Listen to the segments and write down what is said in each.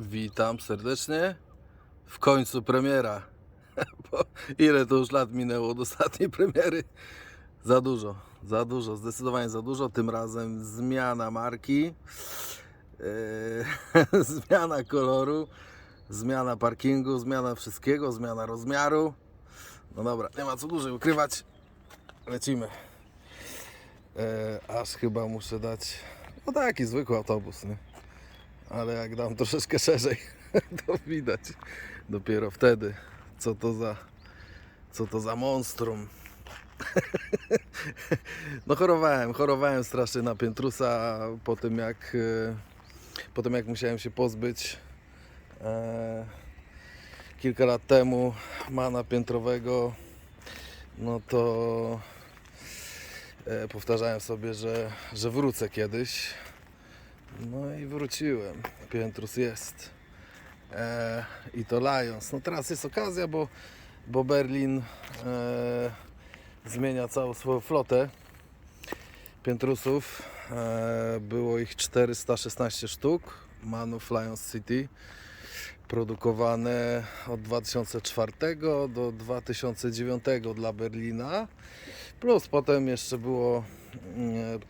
Witam serdecznie. W końcu premiera. Bo ile to już lat minęło od ostatniej premiery? Za dużo, za dużo, zdecydowanie za dużo. Tym razem zmiana marki, e, zmiana koloru, zmiana parkingu, zmiana wszystkiego, zmiana rozmiaru. No dobra, nie ma co dłużej ukrywać. Lecimy. E, aż chyba muszę dać. No taki zwykły autobus, nie? Ale jak dam troszeczkę szerzej, to widać dopiero wtedy, co to za, co to za monstrum. No chorowałem, chorowałem strasznie na piętrusa po tym jak, e, po tym jak musiałem się pozbyć e, kilka lat temu mana piętrowego, no to e, powtarzałem sobie, że, że wrócę kiedyś. No i wróciłem. Piętrus jest. E, I to Lions. No teraz jest okazja, bo, bo Berlin e, zmienia całą swoją flotę Piętrusów. E, było ich 416 sztuk. Manów Lions City. Produkowane od 2004 do 2009 dla Berlina. Plus potem jeszcze było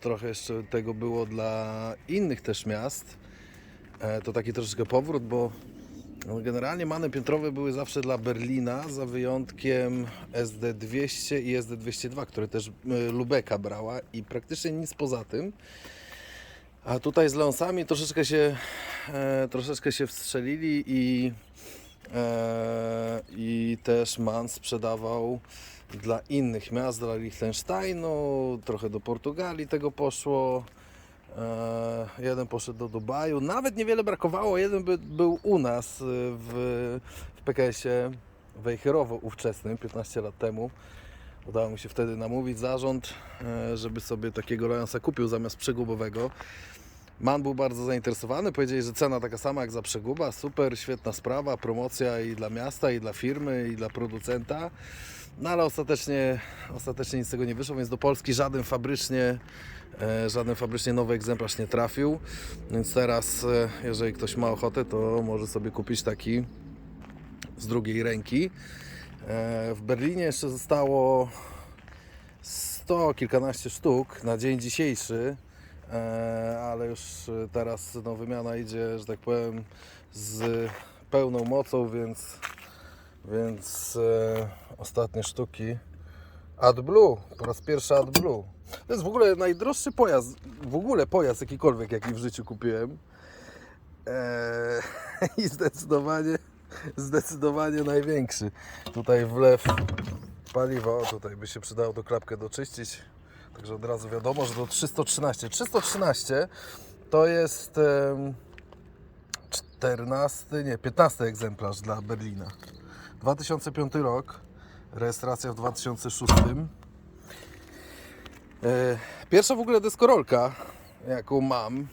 trochę jeszcze tego było dla innych też miast. E, To taki troszeczkę powrót, bo no, generalnie many piętrowe były zawsze dla Berlina, za wyjątkiem SD200 i SD202, które też e, Lubeka brała i praktycznie nic poza tym. A tutaj z Leonsami troszeczkę się, e, troszeczkę się wstrzelili i, i też MAN sprzedawał dla innych miast, dla Liechtensteinu, trochę do Portugalii tego poszło. E, jeden poszedł do Dubaju. Nawet niewiele brakowało. Jeden by, był u nas e, w, w PKS-ie Wejherowo ówczesnym, 15 lat temu. Udało mi się wtedy namówić zarząd, e, żeby sobie takiego Lionsa kupił zamiast przegubowego. Man był bardzo zainteresowany, powiedzieli, że cena taka sama jak za przeguba, super, świetna sprawa, promocja i dla miasta, i dla firmy, i dla producenta. No ale ostatecznie, ostatecznie nic z tego nie wyszło, więc do Polski żaden fabrycznie, e, żaden fabrycznie nowy egzemplarz nie trafił. Więc teraz, e, jeżeli ktoś ma ochotę, to może sobie kupić taki z drugiej ręki. E, w Berlinie jeszcze zostało 100 kilkanaście sztuk na dzień dzisiejszy, ale już e, teraz no, wymiana idzie, że tak powiem, z pełną mocą, więc, więc e, ostatnie sztuki AdBlue, po raz pierwszy AdBlue. To jest w ogóle najdroższy pojazd, w ogóle pojazd jakikolwiek, jaki w życiu kupiłem. Eee, I zdecydowanie, zdecydowanie największy. Tutaj wlew paliwa, o tutaj by się przydało tą klapkę doczyścić. Także od razu wiadomo, że to 313. 313 to jest em, 14, nie, 15 egzemplarz dla Berlina. 2005 rok, rejestracja w 2006. E, Pierwsza w ogóle deskorolka, jaką mam.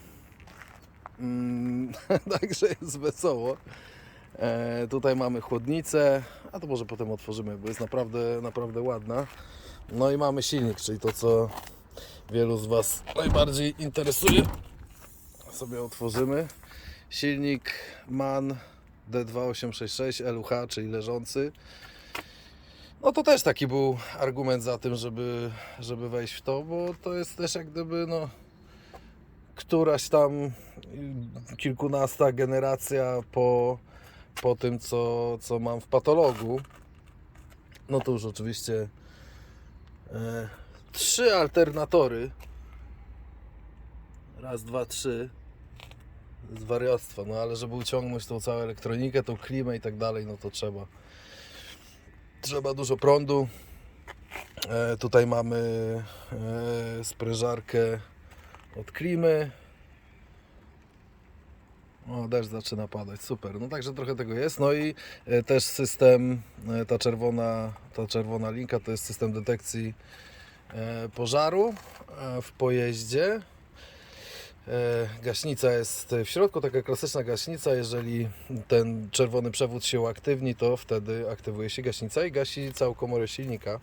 Mm, Także jest wesoło. E, tutaj mamy chłodnicę, a to może potem otworzymy, bo jest naprawdę, naprawdę ładna. No i mamy silnik, czyli to, co wielu z Was najbardziej interesuje. Sobie otworzymy. Silnik MAN D2866 LUH, czyli leżący. No to też taki był argument za tym, żeby, żeby wejść w to, bo to jest też jak gdyby no, któraś tam kilkunasta generacja po, po tym, co, co mam w patologu. No to już oczywiście trzy alternatory. Raz, dwa, trzy. Z wariactwa, no ale żeby uciągnąć tą całą elektronikę, tą klimę i tak dalej, no to trzeba trzeba dużo prądu. E, tutaj mamy e, sprężarkę od klimy. O, deszcz zaczyna padać, super. No także trochę tego jest. No i e, też system, e, ta czerwona, ta czerwona linka to jest system detekcji e, pożaru w pojeździe. Gaśnica jest w środku, taka klasyczna gaśnica. Jeżeli ten czerwony przewód się uaktywni, to wtedy aktywuje się gaśnica i gasi całą komorę silnika.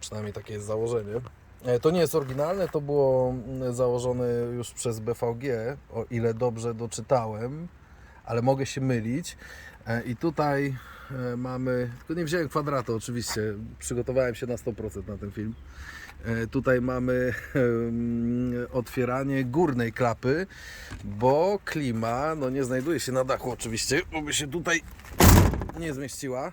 Przynajmniej takie jest założenie. E, To nie jest oryginalne, to było mm, założone już przez BVG, o ile dobrze doczytałem, ale mogę się mylić. E, I tutaj e, mamy, tylko nie wziąłem kwadratu oczywiście, przygotowałem się na 100% na ten film. Tutaj mamy otwieranie górnej klapy, bo klima no nie znajduje się na dachu oczywiście, bo by się tutaj nie zmieściła,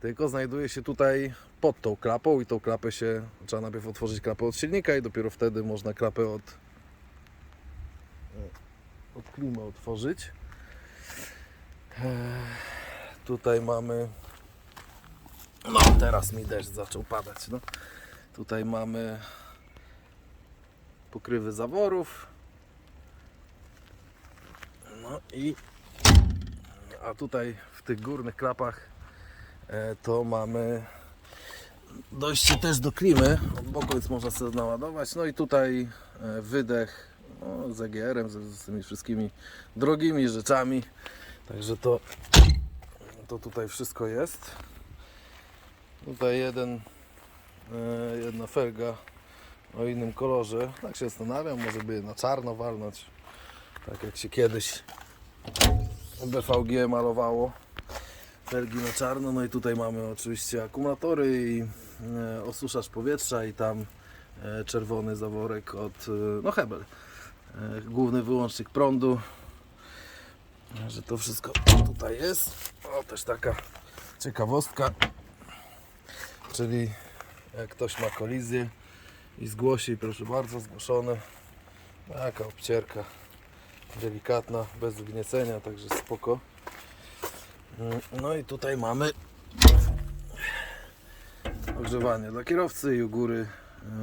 tylko znajduje się tutaj pod tą klapą i tą klapę się, trzeba najpierw otworzyć klapę od silnika i dopiero wtedy można klapę od, od klimy otworzyć. Eee, Tutaj mamy, no teraz mi deszcz zaczął padać, no. Tutaj mamy pokrywy zaworów. No i a tutaj w tych górnych klapach e, to mamy dojście też do klimy. Od boku więc można sobie naładować. No i tutaj e, wydech no, z EGR-em, z, z tymi wszystkimi drogimi rzeczami. Także to, to tutaj wszystko jest. Tutaj jeden, e, jedna felga o innym kolorze. Tak się zastanawiam, może by na czarno walnąć. Tak jak się kiedyś BVG malowało felgi na czarno. No i tutaj mamy oczywiście akumulatory i e, osuszacz powietrza i tam e, czerwony zaworek od e, no Hebel. Główny wyłącznik prądu. Że to wszystko tutaj jest. O, też taka ciekawostka. Czyli jak ktoś ma kolizję i zgłosi, proszę bardzo, zgłoszone. Taka obcierka delikatna, bez wgniecenia, także spoko. Mm, No i tutaj mamy ogrzewanie dla kierowcy i u góry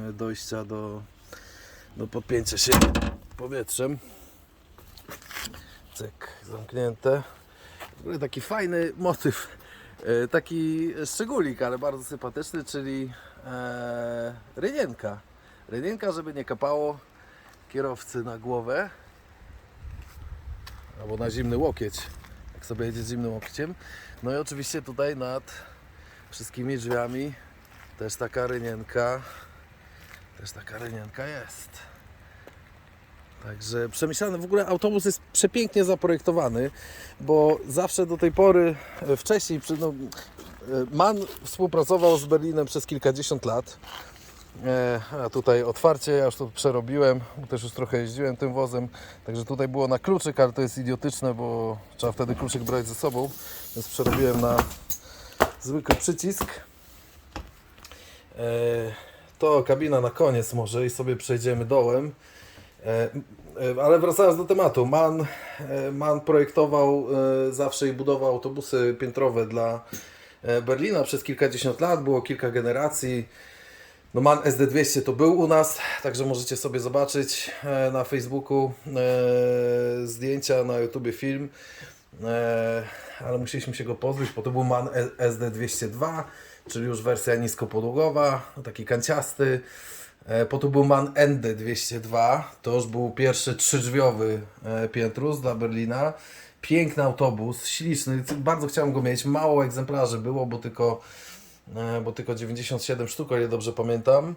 e, dojścia do, do podpięcia się powietrzem. Cyk, zamknięte. W ogóle taki fajny motyw, e, taki szczególik, ale bardzo sympatyczny, czyli e, rynienka. Rynienka, żeby nie kapało kierowcy na głowę albo na zimny łokieć, sobie jedzie z zimnym łokciem. No i oczywiście tutaj nad wszystkimi drzwiami też taka rynienka, też taka rynienka jest. Także przemyślany, w ogóle autobus jest przepięknie zaprojektowany, bo zawsze do tej pory, e, wcześniej, no, e, MAN współpracował z Berlinem przez kilkadziesiąt lat. E, A tutaj otwarcie, ja już to przerobiłem, też już trochę jeździłem tym wozem. Także tutaj było na kluczyk, ale to jest idiotyczne, bo trzeba wtedy kluczyk brać ze sobą. Więc przerobiłem na zwykły przycisk. E, To kabina na koniec może i sobie przejdziemy dołem. E, Ale wracając do tematu, MAN, MAN projektował zawsze i budował autobusy piętrowe dla Berlina przez kilkadziesiąt lat, było kilka generacji. No MAN SD200 to był u nas, także możecie sobie zobaczyć e, na Facebooku e, zdjęcia, na YouTubie film. E, ale musieliśmy się go pozbyć, bo to był MAN E- SD202, czyli już wersja niskopodłogowa, taki kanciasty. E, Po to był MAN ND202, to już był pierwszy trzydrzwiowy e, Piętrus dla Berlina. Piękny autobus, śliczny, bardzo chciałem go mieć, mało egzemplarzy było, bo tylko bo tylko 97 sztuk, o ile dobrze pamiętam.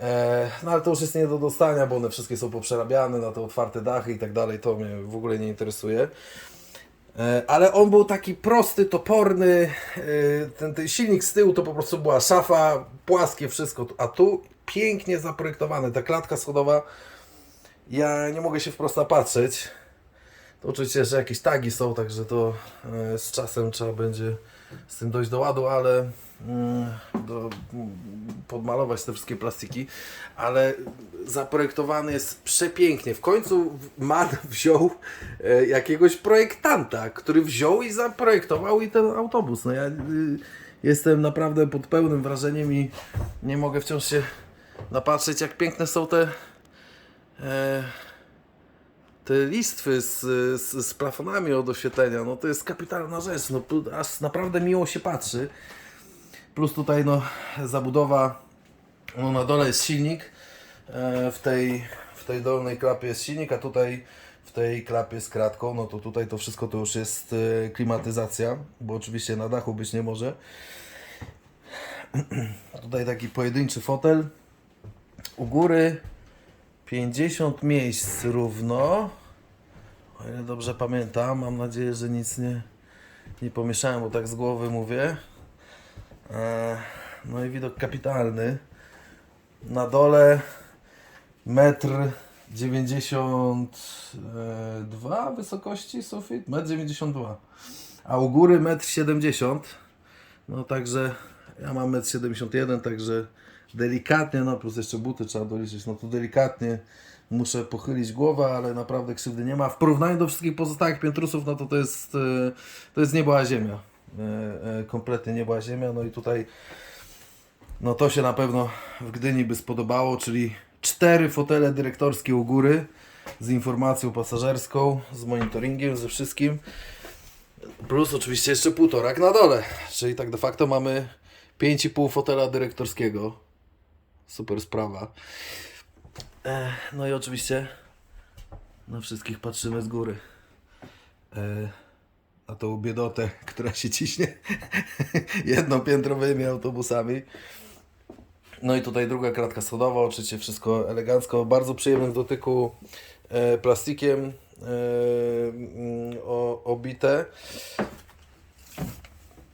E, No ale to już jest nie do dostania, bo one wszystkie są poprzerabiane na te otwarte dachy i tak dalej, to mnie w ogóle nie interesuje. E, Ale on był taki prosty, toporny, e, ten, ten silnik z tyłu to po prostu była szafa, płaskie wszystko, a tu pięknie zaprojektowane, ta klatka schodowa, ja nie mogę się wprost napatrzeć. To oczywiście, że jakieś tagi są, także to e, z czasem trzeba będzie z tym dojść do ładu, ale do, mm, podmalować te wszystkie plastiki, ale zaprojektowany jest przepięknie. W końcu MAN wziął e, jakiegoś projektanta, który wziął i zaprojektował i ten autobus. No ja y, jestem naprawdę pod pełnym wrażeniem i nie mogę wciąż się napatrzeć, jak piękne są te e, te listwy z, z, z plafonami od oświetlenia, no to jest kapitalna rzecz, no aż naprawdę miło się patrzy. Plus tutaj no zabudowa, no na dole jest silnik, e, w tej, w tej dolnej klapie jest silnik, a tutaj w tej klapie z kratką, no to tutaj to wszystko to już jest e, klimatyzacja, bo oczywiście na dachu być nie może. tutaj taki pojedynczy fotel, u góry 50 miejsc równo. O ile dobrze pamiętam, mam nadzieję, że nic nie, nie pomieszałem, bo tak z głowy mówię. E, No i widok kapitalny. Na dole metr 92 wysokości sufit, metr 92, a u góry metr 70. No także ja mam metr 71, także delikatnie, no plus jeszcze buty trzeba doliczyć, no to delikatnie muszę pochylić głowę, ale naprawdę krzywdy nie ma. W porównaniu do wszystkich pozostałych piętrusów, no to to jest, e, to jest nieba a ziemia. E, e, Kompletnie nieba a ziemia, no i tutaj no to się na pewno w Gdyni by spodobało, czyli cztery fotele dyrektorskie u góry z informacją pasażerską, z monitoringiem, ze wszystkim. Plus oczywiście jeszcze półtorak na dole, czyli tak de facto mamy 5,5 fotela dyrektorskiego. Super sprawa. E, No i oczywiście na wszystkich patrzymy z góry. E, A tą biedotę, która się ciśnie jednopiętrowymi autobusami. No i tutaj druga kratka schodowa, oczywiście wszystko elegancko, bardzo przyjemne w dotyku e, plastikiem e, mm, o, obite.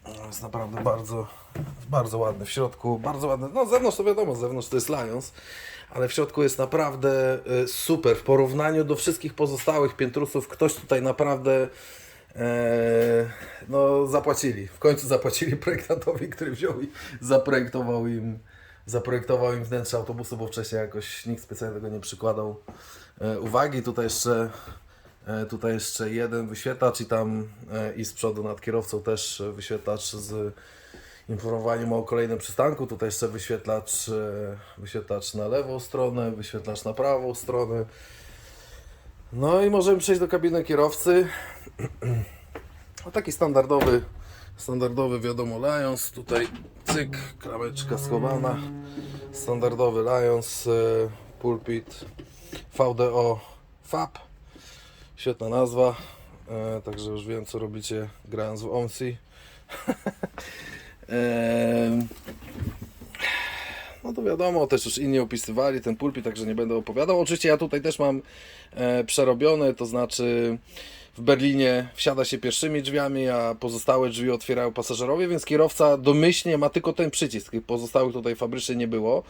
No, Jest naprawdę bardzo, bardzo ładny w środku, bardzo ładny. No z zewnątrz to wiadomo, z zewnątrz to jest Lions, ale w środku jest naprawdę e, super. W porównaniu do wszystkich pozostałych piętrusów, ktoś tutaj naprawdę no, zapłacili. W końcu zapłacili projektantowi, który wziął i zaprojektował im, zaprojektował im wnętrze autobusu, bo wcześniej jakoś nikt specjalnie tego nie przykładał e, uwagi. Tutaj jeszcze E, Tutaj jeszcze jeden wyświetlacz i tam e, i z przodu nad kierowcą też e, wyświetlacz z informowaniem o kolejnym przystanku. Tutaj jeszcze wyświetlacz, e, wyświetlacz na lewą stronę, wyświetlacz na prawą stronę. No i możemy przejść do kabiny kierowcy. O taki standardowy, standardowy wiadomo Lions. Tutaj cyk, klameczka schowana. Standardowy Lions, e, pulpit VDO FAB. Świetna nazwa. E, także już wiem, co robicie grając w OMSI. Em, no to wiadomo, też już inni opisywali ten pulpit, także nie będę opowiadał. Oczywiście ja tutaj też mam e, przerobione, to znaczy w Berlinie wsiada się pierwszymi drzwiami, a pozostałe drzwi otwierają pasażerowie, więc kierowca domyślnie ma tylko ten przycisk. Pozostałych tutaj fabrycznie nie było.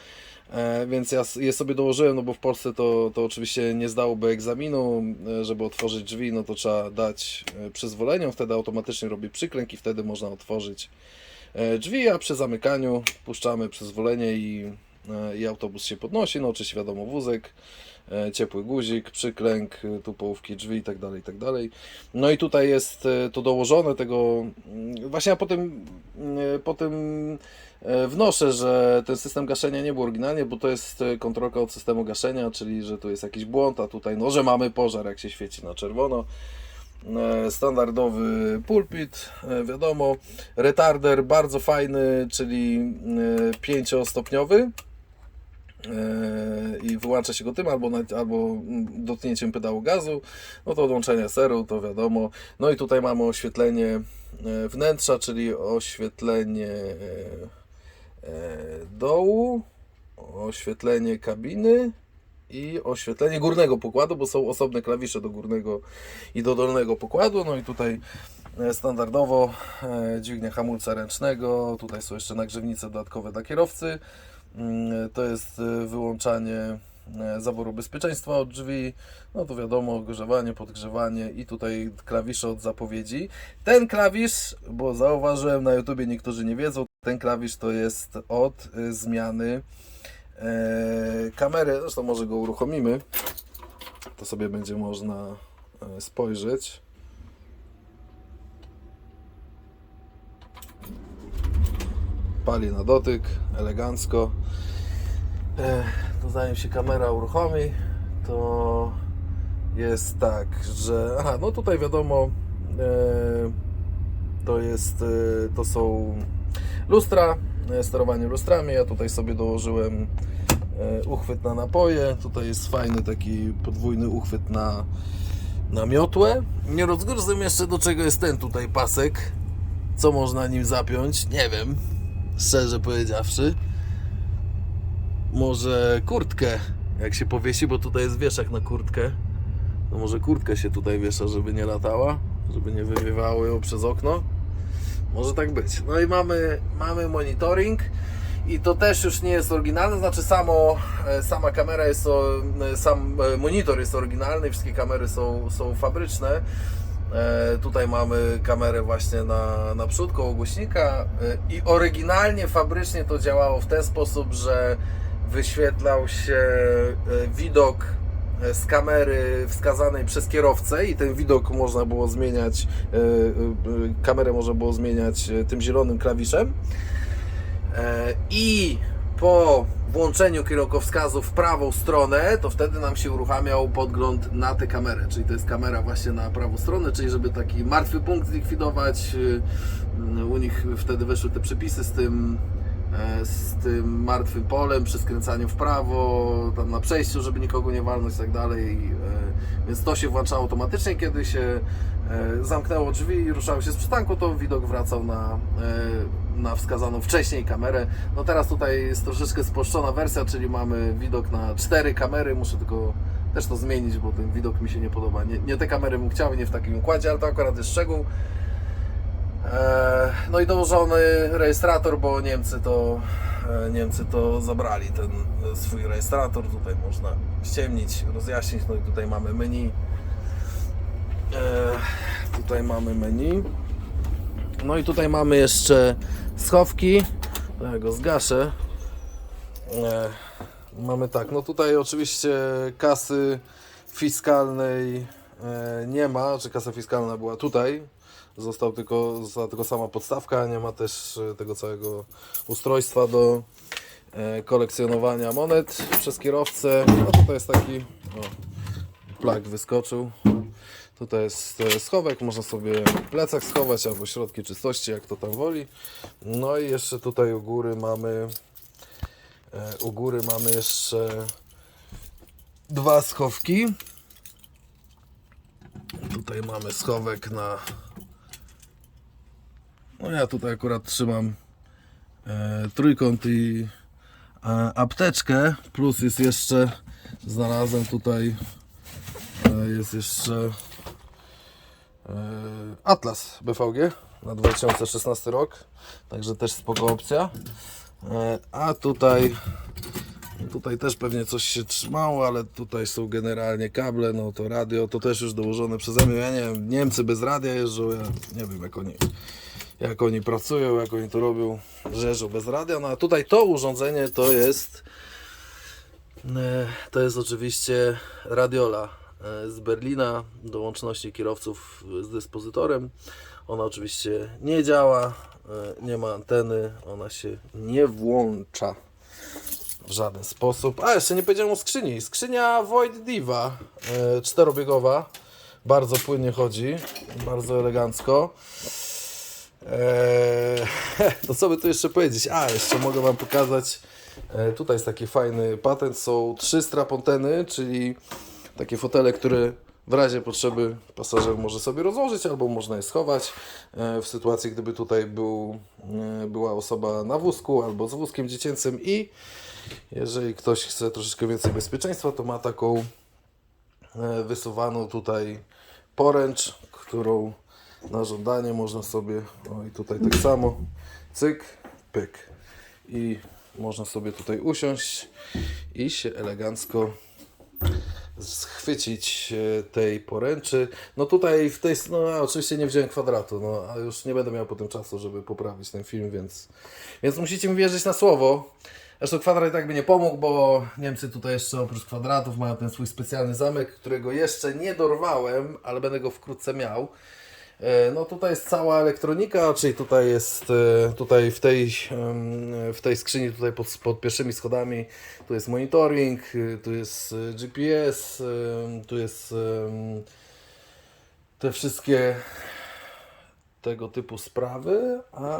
E, Więc ja je sobie dołożyłem, no bo w Polsce to, to oczywiście nie zdałoby egzaminu, e, żeby otworzyć drzwi, no to trzeba dać e, przyzwolenie, wtedy automatycznie robi przyklęk i wtedy można otworzyć drzwi, a przy zamykaniu puszczamy przyzwolenie i, i autobus się podnosi, no oczywiście wiadomo wózek, e, ciepły guzik, przyklęk, e, tu połówki drzwi i tak dalej, i tak dalej. No i tutaj jest e, to dołożone tego, mm, właśnie ja potem, mm, potem e, wnoszę, że ten system gaszenia nie był oryginalnie, bo to jest e, kontrolka od systemu gaszenia, czyli że tu jest jakiś błąd, a tutaj no, że mamy pożar, jak się świeci na czerwono. E, Standardowy pulpit, e, wiadomo. Retarder bardzo fajny, czyli e, pięciostopniowy. E, i wyłącza się go tym albo, albo dotknięciem pedału gazu, no to odłączenie seru, to wiadomo. No i tutaj mamy oświetlenie e, wnętrza, czyli oświetlenie e, dołu, oświetlenie kabiny i oświetlenie górnego pokładu, bo są osobne klawisze do górnego i do dolnego pokładu. No i tutaj standardowo dźwignia hamulca ręcznego, tutaj są jeszcze nagrzewnice dodatkowe dla kierowcy. Mm, To jest e, wyłączanie e, zaworu bezpieczeństwa od drzwi, no to wiadomo, ogrzewanie, podgrzewanie i tutaj klawisze od zapowiedzi. Ten klawisz, bo zauważyłem na YouTubie, niektórzy nie wiedzą, ten klawisz to jest od e, zmiany e, kamery, zresztą może go uruchomimy, to sobie będzie można e, spojrzeć. Pali na dotyk, elegancko. E, To zanim się kamera uruchomi, to jest tak, że. Aha, no tutaj wiadomo, e, to jest, e, to są lustra, sterowanie lustrami. Ja tutaj sobie dołożyłem uchwyt na napoje. Tutaj jest fajny taki podwójny uchwyt na, na miotłę. Nie rozgryzłem jeszcze do czego jest ten tutaj pasek. Co można nim zapiąć? Nie wiem, szczerze powiedziawszy. Może kurtkę, jak się powiesi, bo tutaj jest wieszak na kurtkę. No może kurtkę się tutaj wiesza, żeby nie latała, żeby nie wywiewało ją przez okno. Może tak być. No i mamy, mamy monitoring i to też już nie jest oryginalne, znaczy samo, e, sama kamera jest, e, sam e, monitor jest oryginalny, wszystkie kamery są, są fabryczne. E, tutaj mamy kamerę właśnie na, na przód koło głośnika e, i oryginalnie, fabrycznie to działało w ten sposób, że wyświetlał się e, widok z kamery wskazanej przez kierowcę i ten widok można było zmieniać, kamerę można było zmieniać tym zielonym klawiszem. I po włączeniu kierunkowskazu w prawą stronę, to wtedy nam się uruchamiał podgląd na tę kamerę, czyli to jest kamera właśnie na prawą stronę, czyli żeby taki martwy punkt zlikwidować. y, y, U nich wtedy weszły te przepisy z tym, e, z tym martwym polem, przy skręcaniu w prawo, tam na przejściu, żeby nikogo nie walnąć i tak dalej. Więc to się włączało automatycznie, kiedy się e, zamknęło drzwi i ruszało się z przystanku, to widok wracał na, e, na wskazaną wcześniej kamerę. No teraz tutaj jest troszeczkę spolszczona wersja, czyli mamy widok na cztery kamery. Muszę tylko też to zmienić, bo ten widok mi się nie podoba. Nie, nie te kamery bym chciał, nie w takim układzie, ale to akurat jest szczegół. E, No i dołożony rejestrator, bo Niemcy to, Niemcy to zabrali ten e, swój rejestrator. Tutaj można ściemnić, rozjaśnić. No i tutaj mamy menu. E, Tutaj mamy menu. No i tutaj mamy jeszcze schowki. Ja go zgaszę. E, Mamy tak, no tutaj oczywiście kasy fiskalnej e, nie ma, czy kasa fiskalna była tutaj. Został tylko, została tylko sama podstawka, nie ma też e, tego całego ustrojstwa do e, kolekcjonowania monet przez kierowcę. No tutaj jest taki o, plag wyskoczył. Tutaj jest e, schowek, można sobie plecak schować albo środki czystości, jak to tam woli. No i jeszcze tutaj u góry mamy u góry mamy jeszcze dwa schowki. Tutaj mamy schowek na no ja tutaj akurat trzymam e, trójkąt i e, apteczkę, plus jest jeszcze znalazłem tutaj e, jest jeszcze e, Atlas BVG na 2016 rok, także też spoko opcja. E, A tutaj Tutaj też pewnie coś się trzymało, ale tutaj są generalnie kable, no to radio, to też już dołożone przeze mnie. Ja nie wiem, Niemcy bez radia jeżdżą, ja nie wiem jak oni, jak oni pracują, jak oni to robią, jeżdżą bez radia. No a tutaj to urządzenie to jest, e, to jest oczywiście radiola e, z Berlina do łączności kierowców z dyspozytorem. Ona oczywiście nie działa, e, nie ma anteny, ona się nie włącza w żaden sposób. A, jeszcze nie powiedziałem o skrzyni. Skrzynia Void Diva czterobiegowa. Bardzo płynnie chodzi, bardzo elegancko. Eee, no co by tu jeszcze powiedzieć? A, jeszcze mogę Wam pokazać. E, tutaj jest taki fajny patent. Są trzy straponteny, czyli takie fotele, które w razie potrzeby pasażer może sobie rozłożyć albo można je schować. E, w sytuacji, gdyby tutaj był, e, była osoba na wózku albo z wózkiem dziecięcym i jeżeli ktoś chce troszeczkę więcej bezpieczeństwa, to ma taką e, wysuwaną tutaj poręcz, którą na żądanie można sobie, o i tutaj tak samo, cyk, pyk i można sobie tutaj usiąść i się elegancko schwycić e, tej poręczy. No tutaj w tej, no oczywiście nie wziąłem kwadratu, no a już nie będę miał potem czasu, żeby poprawić ten film, więc, więc musicie mi wierzyć na słowo. Zresztą kwadrat i tak by nie pomógł, bo Niemcy tutaj jeszcze oprócz kwadratów mają ten swój specjalny zamek, którego jeszcze nie dorwałem, ale będę go wkrótce miał. E, No tutaj jest cała elektronika, czyli tutaj jest, e, tutaj w tej, w tej skrzyni, tutaj pod, pod pierwszymi schodami, tu jest monitoring, e, tu jest GPS, tu jest te wszystkie tego typu sprawy, a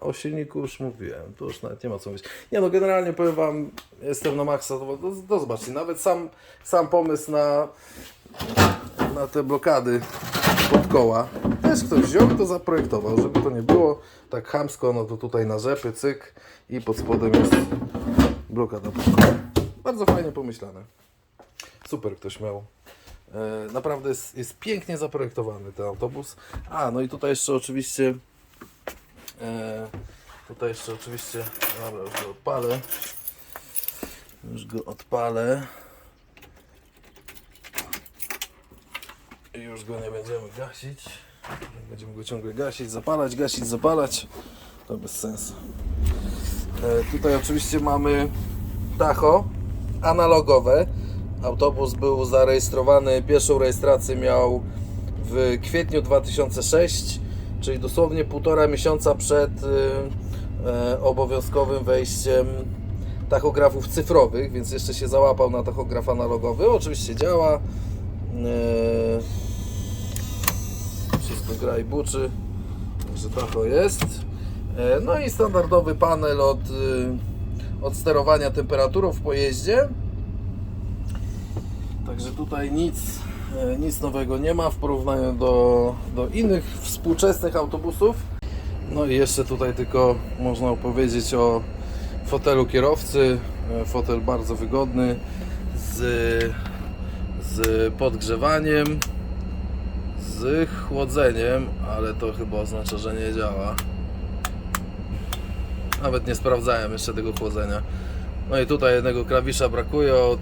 o silniku już mówiłem, to już nawet nie ma co mówić. Nie no, generalnie powiem Wam, jestem na maksa, to, to, to zobaczcie, nawet sam, sam pomysł na, na te blokady pod koła, też ktoś wziął i to zaprojektował, żeby to nie było tak chamsko, no to tutaj na rzepy, cyk i pod spodem jest blokada pod koła. Bardzo fajnie pomyślane. Super ktoś miał E, Naprawdę jest, jest pięknie zaprojektowany ten autobus. A, no i tutaj jeszcze oczywiście e, tutaj jeszcze oczywiście dobra, już go odpalę. Już go odpalę. Już go nie będziemy gasić. Będziemy go ciągle gasić, zapalać, gasić, zapalać. To bez sensu. E, tutaj oczywiście mamy tacho analogowe. Autobus był zarejestrowany, pierwszą rejestrację miał w kwietniu 2006, czyli dosłownie półtora miesiąca przed y, e, obowiązkowym wejściem tachografów cyfrowych, więc jeszcze się załapał na tachograf analogowy. Oczywiście działa. E, gra i buczy, także tacho jest. E, No i standardowy panel od, y, od sterowania temperaturą w pojeździe. Także tutaj nic, e, nic nowego nie ma w porównaniu do, do innych współczesnych autobusów. No i jeszcze tutaj tylko można opowiedzieć o fotelu kierowcy. E, Fotel bardzo wygodny z, z podgrzewaniem, z chłodzeniem, ale to chyba oznacza, że nie działa. Nawet nie sprawdzałem jeszcze tego chłodzenia. No i tutaj jednego klawisza brakuje od,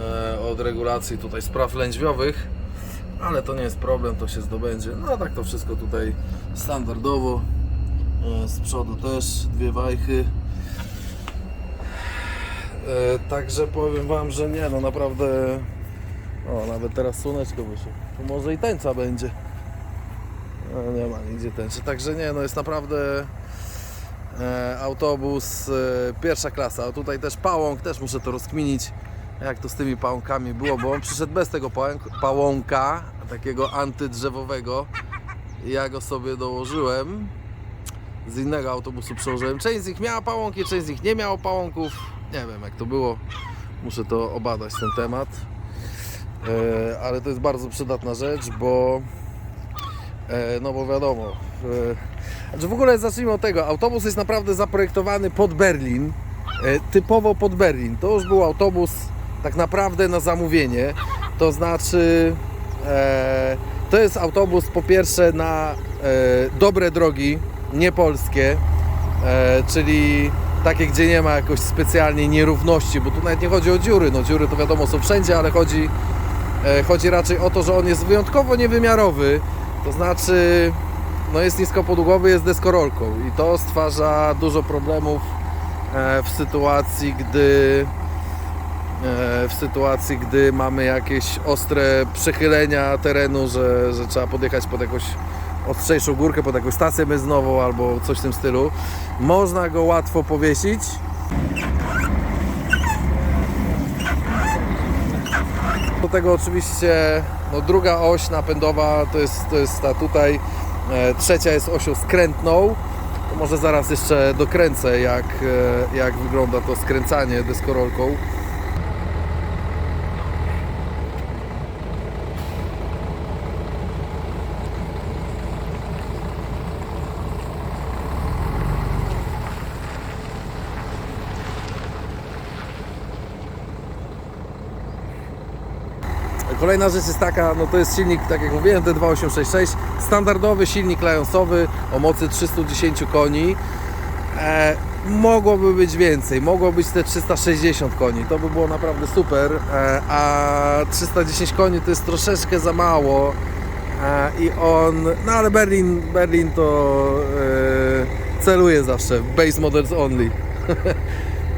e, od regulacji tutaj spraw lędźwiowych, ale to nie jest problem, to się zdobędzie. No a tak to wszystko tutaj standardowo. E, Z przodu też dwie wajchy. E, Także powiem Wam, że nie, no naprawdę. O, nawet teraz słoneczko wyszło. To może i tańca będzie. No, nie ma nigdzie tańczy. Także nie, no jest naprawdę e, autobus e, pierwsza klasa. A tutaj też pałąk, też muszę to rozkminić, jak to z tymi pałąkami było, bo on przyszedł bez tego pałąk, pałąka, takiego antydrzewowego. Ja go sobie dołożyłem. Z innego autobusu przełożyłem. Część z nich miała pałąki, część z nich nie miała pałąków. Nie wiem jak to było. Muszę to obadać ten temat. E, ale to jest bardzo przydatna rzecz, bo e, no bo wiadomo. E, znaczy w ogóle zacznijmy od tego. Autobus jest naprawdę zaprojektowany pod Berlin. Typowo pod Berlin. To już był autobus tak naprawdę na zamówienie. To znaczy to jest autobus po pierwsze na dobre drogi, nie polskie, e, czyli takie, gdzie nie ma jakoś specjalnie nierówności, bo tu nawet nie chodzi o dziury. No dziury to wiadomo są wszędzie, ale chodzi, chodzi raczej o to, że on jest wyjątkowo niewymiarowy. To znaczy, no jest niskopodługowy, jest deskorolką i to stwarza dużo problemów e, w sytuacji, gdy e, w sytuacji, gdy mamy jakieś ostre przechylenia terenu, że, że trzeba podjechać pod jakąś ostrzejszą górkę, pod jakąś stację benzynową albo coś w tym stylu. Można go łatwo powiesić. Do tego oczywiście no, druga oś napędowa to jest, to jest ta tutaj, e, trzecia jest osią skrętną. To może zaraz jeszcze dokręcę jak, e, jak wygląda to skręcanie deskorolką. Kolejna rzecz jest taka, no to jest silnik, tak jak mówiłem, D2866, standardowy silnik Lionsowy o mocy 310 koni. E, mogłoby być więcej, mogło być te 360 koni, to by było naprawdę super, e, a 310 koni to jest troszeczkę za mało e, i on, no ale Berlin, Berlin to e, celuje zawsze, base models only.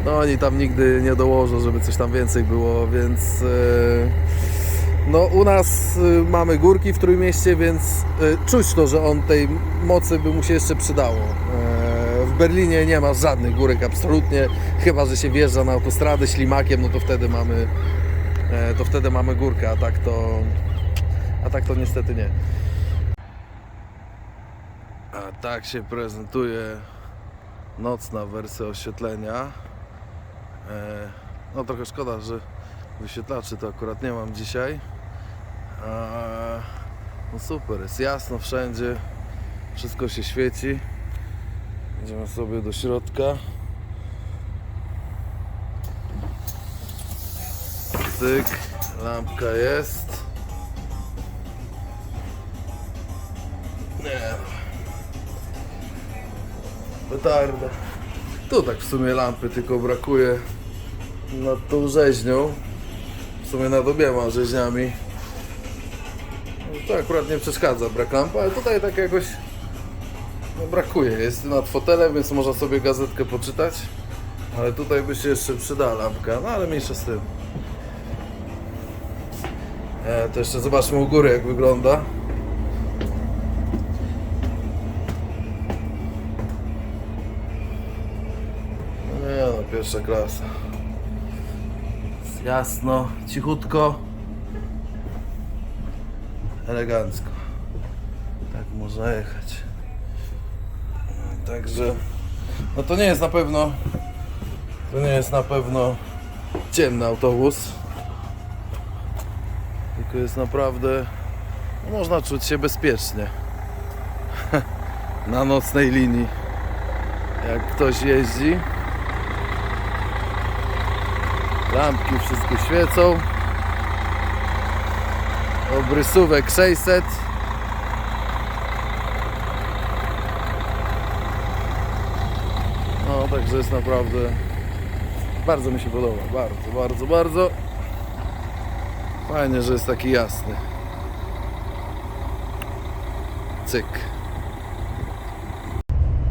No oni tam nigdy nie dołożą, żeby coś tam więcej było, więc e, no u nas y, mamy górki w Trójmieście, więc y, czuć to, że on tej mocy by mu się jeszcze przydało. E, W Berlinie nie ma żadnych górek absolutnie, chyba że się wjeżdża na autostradę ślimakiem, no to wtedy mamy e, to wtedy mamy górkę, a tak to a tak to niestety nie. A tak się prezentuje nocna wersja oświetlenia. E, No trochę szkoda, że wyświetlaczy to akurat nie mam dzisiaj. A, No super, jest jasno wszędzie, wszystko się świeci. Idziemy sobie do środka. Cyk, Lampka jest. Nie. Petarda. Tu tak w sumie lampy tylko brakuje nad tą rzeźnią. W sumie nad obiema rzeźniami. To akurat nie przeszkadza brak lampy, ale tutaj tak jakoś no, brakuje. Jest nad fotelem, więc można sobie gazetkę poczytać. Ale tutaj by się jeszcze przydała lampka, no ale mniejsza z tym. E, to jeszcze zobaczmy u góry jak wygląda. No no, pierwsza klasa. Jest Jasno, cichutko. Elegancko. Tak można jechać. Także, no to nie jest na pewno, to nie jest na pewno ciemny autobus. Tylko jest naprawdę, no można czuć się bezpiecznie. Na nocnej linii. Jak ktoś jeździ. Lampki wszystkie świecą. Obrysówek 600. No, także jest naprawdę bardzo mi się podoba. Bardzo, bardzo, bardzo. Fajnie, że jest taki jasny. Cyk.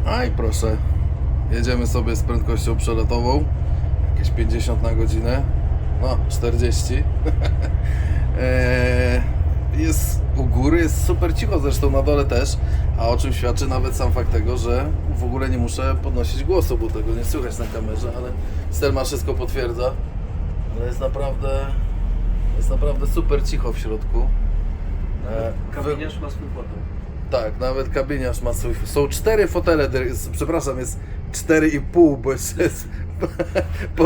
A i proszę. Jedziemy sobie z prędkością przelotową. Jakieś 50 na godzinę. No, 40. Eee, jest u góry, jest super cicho, zresztą na dole też. A o czym świadczy nawet sam fakt tego, że w ogóle nie muszę podnosić głosu, bo tego nie słychać na kamerze, ale Stelma wszystko potwierdza. Ale jest naprawdę, jest naprawdę super cicho w środku. Wy- Kabiniarz ma swój fotel. tak, nawet kabiniarz ma swój. Są cztery fotele, przepraszam, jest cztery i pół, bo jeszcze jest po,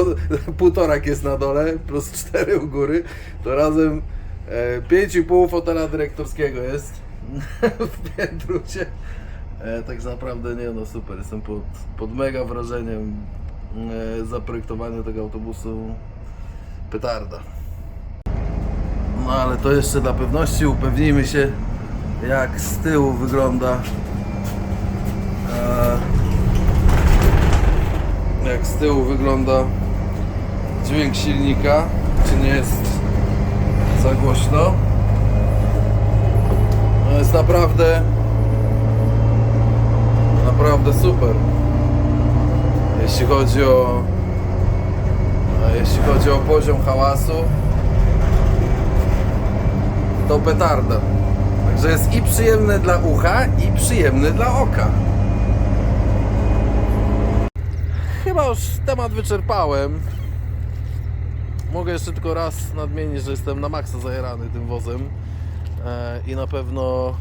półtorak jest na dole, plus cztery u góry, to razem e, pięć i pół fotela dyrektorskiego jest w piętrucie. E, tak naprawdę nie no super, jestem pod, pod mega wrażeniem e, zaprojektowania tego autobusu petarda. No ale to jeszcze dla pewności upewnijmy się jak z tyłu wygląda e, jak z tyłu wygląda dźwięk silnika czy nie jest za głośno no jest naprawdę naprawdę super jeśli chodzi o jeśli chodzi o poziom hałasu to petarda Także jest i przyjemny dla ucha, i przyjemny dla oka. Chyba już temat wyczerpałem. Mogę jeszcze tylko raz nadmienić, że jestem na maksa zajarany tym wozem e, i na pewno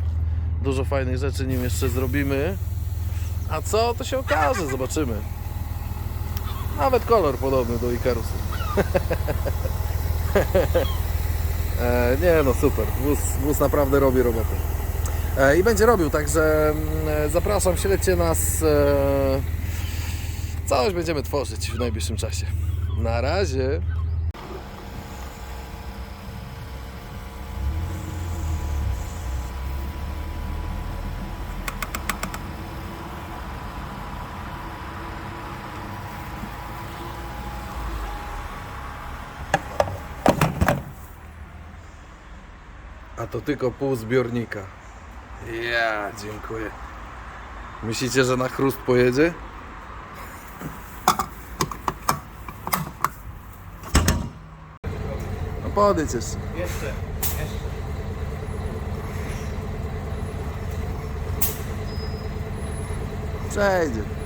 dużo fajnych rzeczy nim jeszcze zrobimy. A co, to się okaże, zobaczymy. Nawet kolor podobny do Ikarusu. E, nie no super, wóz, wóz naprawdę robi robotę. E, I będzie robił, także mm, zapraszam, śledźcie nas. Coś będziemy tworzyć w najbliższym czasie. Na razie. To tylko pół zbiornika. Ja, dziękuję. Myślicie, że na chrust pojedzie? No podejdź jeszcze. Jeszcze, jeszcze. Przejdzie.